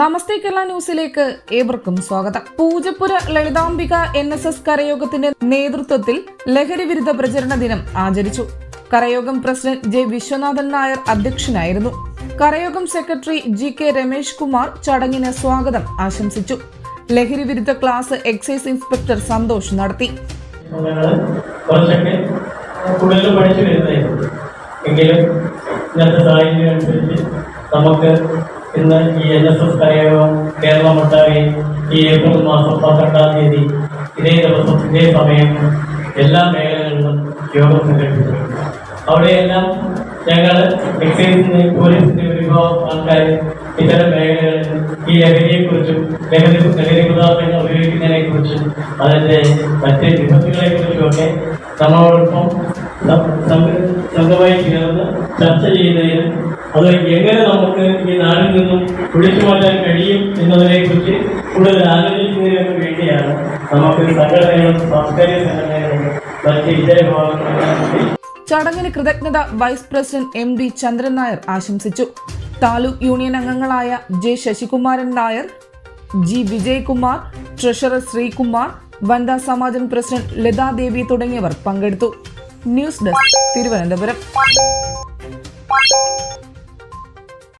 നമസ്തേ കേരള ന്യൂസിലേക്ക് ഏവർക്കും സ്വാഗതം. Poojappura Lalithambika N S S കരയോഗത്തിന്റെ നേതൃത്വത്തിൽ ലഹരി വിരുദ്ധ പ്രചരണ ദിനം ആചരിച്ചു. കരയോഗം പ്രസിഡന്റ് ജെ വിശ്വനാഥൻ നായർ അധ്യക്ഷനായിരുന്നു. കരയോഗം secretary G K Ramesh Kumar ചടങ്ങിന് സ്വാഗതം ആശംസിച്ചു. ലഹരി വിരുദ്ധ ക്ലാസ് എക്സൈസ് ഇൻസ്പെക്ടർ സന്തോഷ് നടത്തി. എങ്കിലും ഇന്നത്തെ സാഹചര്യം അനുസരിച്ച് നമുക്ക് ഇന്ന് ഈ എൻ എസ് എസ് കരയോഗം കേരളമൊട്ടാകെ ഈ ഏപ്രിൽ മാസം പന്ത്രണ്ടാം തീയതി ഇതേ ദിവസം ഇതേ സമയം എല്ലാ മേഖലകളിലും യോഗം സംഘടിപ്പിച്ചിട്ടുണ്ട്. അവിടെയെല്ലാം ഞങ്ങൾ എക്സൈസിന്റെ പോലീസിന്റെ ഒരു വിഭാഗം ആൾക്കാർ ഇത്തരം മേഖലകളിൽ ഈ ലഹരിയെക്കുറിച്ചും ലഹരി ലഹരി പദാർത്ഥങ്ങൾ ഉപയോഗിക്കുന്നതിനെ കുറിച്ചും അതിന്റെ മറ്റ് വിപത്തുകളെ കുറിച്ചും ഒക്കെ നമ്മളോടൊപ്പം സംഘമായി ചേർന്ന് ചർച്ച ചെയ്യുന്നതിനും അത് എങ്ങനെ നമുക്ക് ഈ നാട്ടിൽ നിന്നും ഒഴിച്ചു മാറ്റാൻ കഴിയും എന്നതിനെ കുറിച്ച് കൂടുതൽ ആലോചിക്കുന്നതിനൊക്കെ വേണ്ടിയാണ് നമുക്ക് സംഘടനകളും സാംസ്കാരിക സംഘടനകളും മറ്റ് ഇതര വിഭാഗങ്ങളും ചടങ്ങിന് കൃതജ്ഞത vice president M D Chandran Nair ആശംസിച്ചു. താലൂക്ക് യൂണിയൻ അംഗങ്ങളായ J Sasikumaran Nair G Vijayakumar treasurer Sreekumar വനിതാ സമാജം പ്രസിഡന്റ് ലതാദേവി തുടങ്ങിയവർ പങ്കെടുത്തു. News desk Thiruvananthapuram.